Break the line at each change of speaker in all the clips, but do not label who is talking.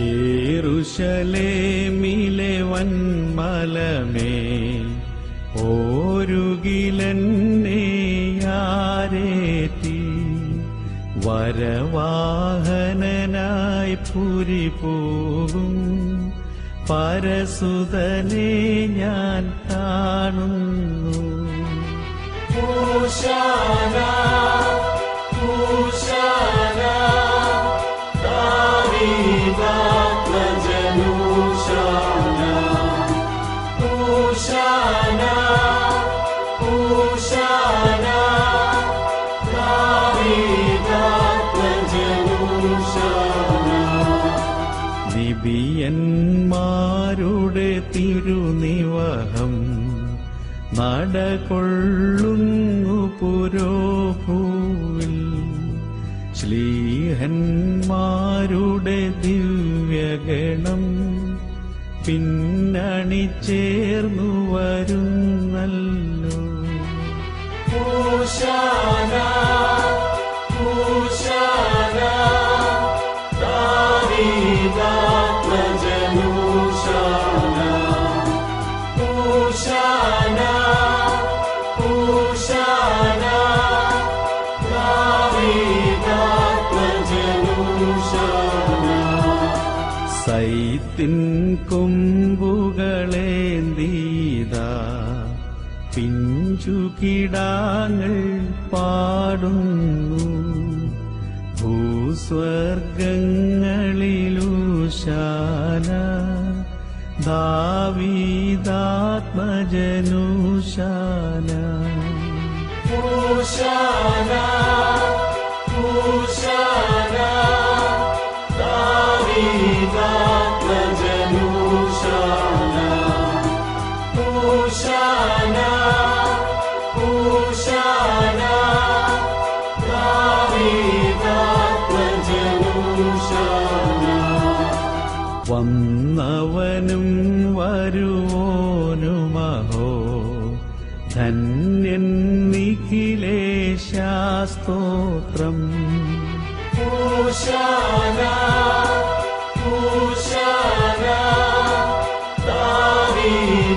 യേറുശലേമിലെ വന്മലമേൽ ഓരുകിലെന്നെ ആരേറ്റി വരവാഹനനായി പുരി പോകും പരസുതനെ ഞാൻ കാണുന്നു. നിബിയന്മാരുടെ തിരുനിവഹം നടകൊള്ളുന്നു പുരോഭൂവിൽ. ശ്ലീഹന്മാരുടെ ദിവ്യഗണം പിന്നണി ചേർന്നു വരുന്നല്ലോ സൈത്തിൻ കൊമ്പുകളേന്തീതാ? പിഞ്ചുകിടാങ്ങൾ പാടുന്നു. ഭൂസ്വർഗങ്ങളിലൂശാന ദാവീദാത്മജനൂശാന വന്നവനും വരുവോനുമഹോ ധന്യൻ നിഖിലേശാസ്തോത്രം.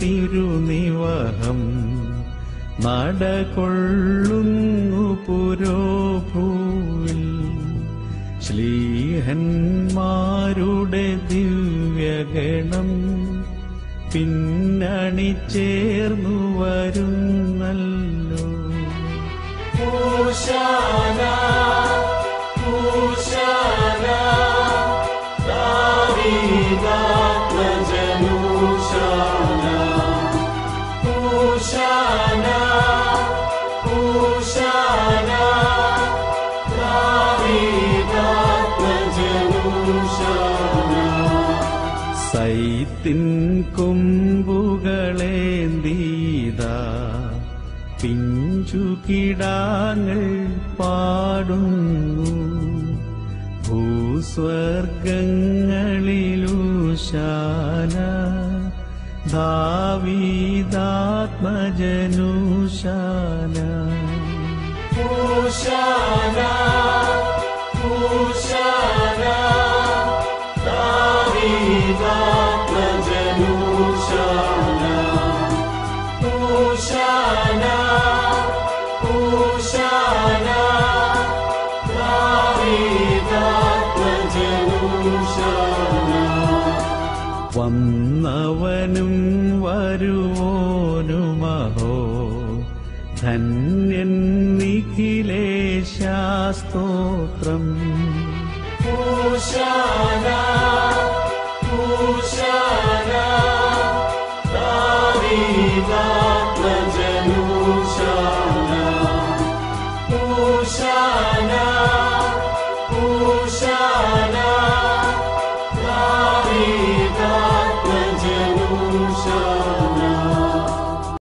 തിരുനിവഹം നടകൊള്ളുന്നു പുരോഭൂവിൽ. ശ്ലീഹന്മാരുടെ ദിവ്യഗണം പിന്നണി ചേർന്നു വരുന്നല്ലോ സൈത്തിൻ കൊമ്പുകളേന്തീതാ പിഞ്ചുകിടാങ്ങൾ പാടുന്നു. ഭൂസ്വർഗങ്ങളിലൂശാന विदात्मजनुष उषा कुषा दाव വന്നവനും വരുവോനുമഹോ. ധന്യൻ നിഖിലേശാസ്തോത്രം
പൂഷാന
പൂഷാന ദാവീദാ